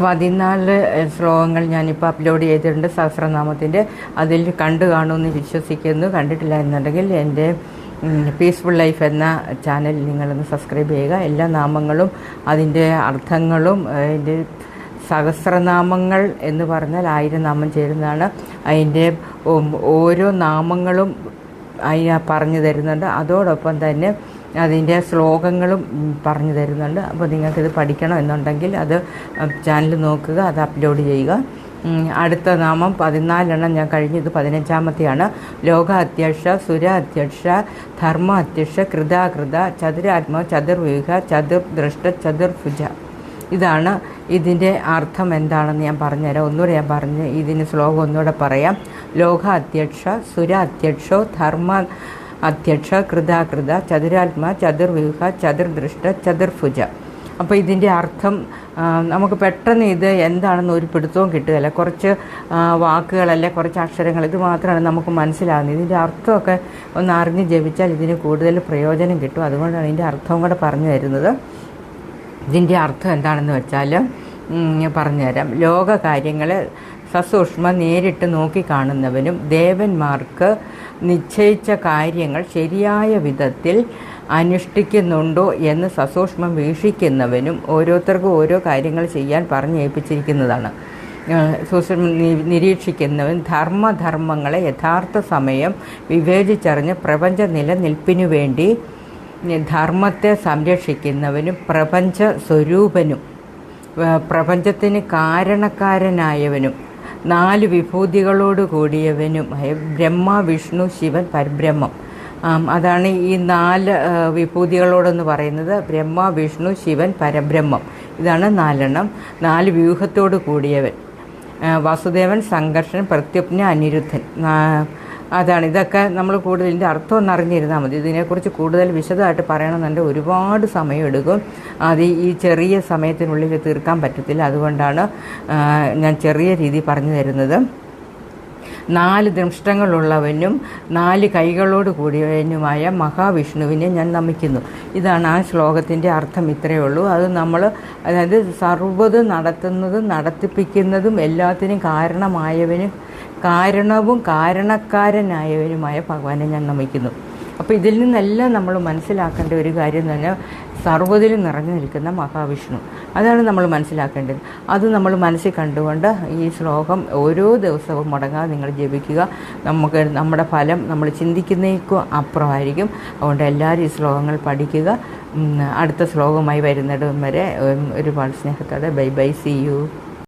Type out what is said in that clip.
പതിനാല് ശ്ലോകങ്ങൾ ഞാനിപ്പോൾ അപ്ലോഡ് ചെയ്തിട്ടുണ്ട് സഹസ്രനാമത്തിന്റെ അതിൽ കണ്ടു കാണുമെന്ന് വിശ്വസിക്കുന്നു. കണ്ടിട്ടില്ല എന്നുണ്ടെങ്കിൽ എന്റെ പീസ്ഫുൾ ലൈഫ് എന്ന ചാനൽ നിങ്ങളൊന്ന് സബ്സ്ക്രൈബ് ചെയ്യുക. എല്ലാ നാമങ്ങളും അതിന്റെ അർത്ഥങ്ങളും അതിന്റെ സഹസ്രനാമങ്ങൾ എന്ന് പറഞ്ഞാൽ ആയിരം നാമം ചേരുന്നതാണ്. അതിന്റെ ഓരോ നാമങ്ങളും അതിനെ പറഞ്ഞു തരുന്നുണ്ട് അതോടൊപ്പം തന്നെ അതിന്റെ ശ്ലോകങ്ങളും പറഞ്ഞു തരുന്നുണ്ട്. അപ്പോൾ നിങ്ങൾക്കിത് പഠിക്കണം എന്നുണ്ടെങ്കിൽ അത് ചാനൽ നോക്കുക അത് അപ്ലോഡ് ചെയ്യുക. അടുത്ത നാമം പതിനാലെണ്ണം ഞാൻ കഴിഞ്ഞത് പതിനഞ്ചാമത്തെയാണ്. ലോക അധ്യക്ഷ സുര അധ്യക്ഷ ധർമ്മ അധ്യക്ഷ കൃതാകൃത ചതുരാത്മ ചതുർവ്യൂഹ ചതുർദ്രഷ്ട ചതുർഭുജ. ഇതാണ് ഇതിന്റെ അർത്ഥം എന്താണെന്ന് ഞാൻ പറഞ്ഞുതരാം. ഒന്നുകൂടെ ഞാൻ പറഞ്ഞ് ഇതിന് ശ്ലോകം ഒന്നുകൂടെ പറയാം. ലോക അധ്യക്ഷ സുര അധ്യക്ഷോ ധർമ്മ അധ്യക്ഷ കൃതാകൃത ചതുരാത്മ ചതുർവ്യൂഹ ചതുർദൃഷ്ട ചതുർഭുജ. അപ്പോൾ ഇതിന്റെ അർത്ഥം നമുക്ക് പെട്ടെന്ന് ഇത് എന്താണെന്ന് ഒരു പിടുത്തവും കിട്ടുകയില്ല. കുറച്ച് വാക്കുകളല്ലേ കുറച്ച് അക്ഷരങ്ങൾ ഇത് മാത്രമാണ് നമുക്ക് മനസ്സിലാകുന്നത് ഇതിന്റെ അർത്ഥമൊക്കെ ഒന്ന് അറിഞ്ഞ് ജപിച്ചാൽ ഇതിന് കൂടുതൽ പ്രയോജനം കിട്ടും. അതുകൊണ്ടാണ് ഇതിന്റെ അർത്ഥവും കൂടെ പറഞ്ഞു തരുന്നത്. ഇതിന്റെ അർത്ഥം എന്താണെന്ന് വെച്ചാൽ പറഞ്ഞുതരാം. ലോക കാര്യങ്ങളെ സസൂക്ഷ്മ നേരിട്ട് നോക്കിക്കാണുന്നവനും ദേവന്മാർക്ക് നിശ്ചയിച്ച കാര്യങ്ങൾ ശരിയായ വിധത്തിൽ അനുഷ്ഠിക്കുന്നുണ്ടോ എന്ന് സസൂക്ഷ്മം വീക്ഷിക്കുന്നവനും ഓരോരുത്തർക്കും ഓരോ കാര്യങ്ങൾ ചെയ്യാൻ പറഞ്ഞേൽപ്പിച്ചിരിക്കുന്നതാണ്. സൂക്ഷ്മം നിരീക്ഷിക്കുന്നവൻ ധർമ്മധർമ്മങ്ങളെ യഥാർത്ഥ സമയം വിവേചിച്ചറിഞ്ഞ് പ്രപഞ്ച നിലനിൽപ്പിനു വേണ്ടി ധർമ്മത്തെ സംരക്ഷിക്കുന്നവനും പ്രപഞ്ച സ്വരൂപനും പ്രപഞ്ചത്തിന് കാരണക്കാരനായവനും നാല് വിഭൂതികളോട് കൂടിയവനും ബ്രഹ്മ വിഷ്ണു ശിവൻ പരബ്രഹ്മം. അതാണ് ഈ നാല് വിഭൂതികളോടെന്ന് പറയുന്നത് ബ്രഹ്മ വിഷ്ണു ശിവൻ പരബ്രഹ്മം. ഇതാണ് നാലെണ്ണം. നാല് വ്യൂഹത്തോട് കൂടിയവൻ. വാസുദേവൻ സംഘർഷൻ പ്രത്യുപ്ന അനിരുദ്ധൻ. അതാണ്. ഇതൊക്കെ നമ്മൾ കൂടുതൽ ഇതിന്റെ അർത്ഥം ഒന്ന് അറിഞ്ഞിരുന്നാൽ മതി. ഇതിനെക്കുറിച്ച് കൂടുതൽ വിശദമായിട്ട് പറയണമെന്നുണ്ടെങ്കിൽ ഒരുപാട് സമയം എടുക്കും. അത് ഈ ചെറിയ സമയത്തിനുള്ളിൽ തീർക്കാൻ പറ്റത്തില്ല. അതുകൊണ്ടാണ് ഞാൻ ചെറിയ രീതി പറഞ്ഞു തരുന്നത്. നാല് ദൃഷ്ടങ്ങളുള്ളവനും നാല് കൈകളോട് കൂടിയവനുമായ മഹാവിഷ്ണുവിനെ ഞാൻ നമിക്കുന്നു. ഇതാണ് ആ ശ്ലോകത്തിന്റെ അർത്ഥം ഇത്രയേ ഉള്ളൂ. അത് നമ്മൾ അതായത് സർവത് നടത്തുന്നതും നടത്തിപ്പിക്കുന്നതും എല്ലാത്തിനും കാരണമായവനും കാരണവും കാരണക്കാരനായവരുമായ ഭഗവാനെ ഞാൻ നമിക്കുന്നു. അപ്പോൾ ഇതിൽ നിന്നെല്ലാം നമ്മൾ മനസ്സിലാക്കേണ്ട ഒരു കാര്യം തന്നെ സർവതിലും നിറഞ്ഞു നിൽക്കുന്ന മഹാവിഷ്ണു. അതാണ് നമ്മൾ മനസ്സിലാക്കേണ്ടത്. അത് നമ്മൾ മനസ്സിൽ കണ്ടുകൊണ്ട് ഈ ശ്ലോകം ഓരോ ദിവസവും മുടങ്ങാതെ നിങ്ങൾ ജപിക്കുക. നമുക്ക് നമ്മുടെ ഫലം നമ്മൾ ചിന്തിക്കുന്നേക്കും അപ്പുറമായിരിക്കും. അതുകൊണ്ട് എല്ലാവരും ഈ ശ്ലോകങ്ങൾ പഠിക്കുക. അടുത്ത ശ്ലോകമായി വരുന്നിടം വരെ ഒരുപാട് സ്നേഹത്തോടെ. Bye bye see you.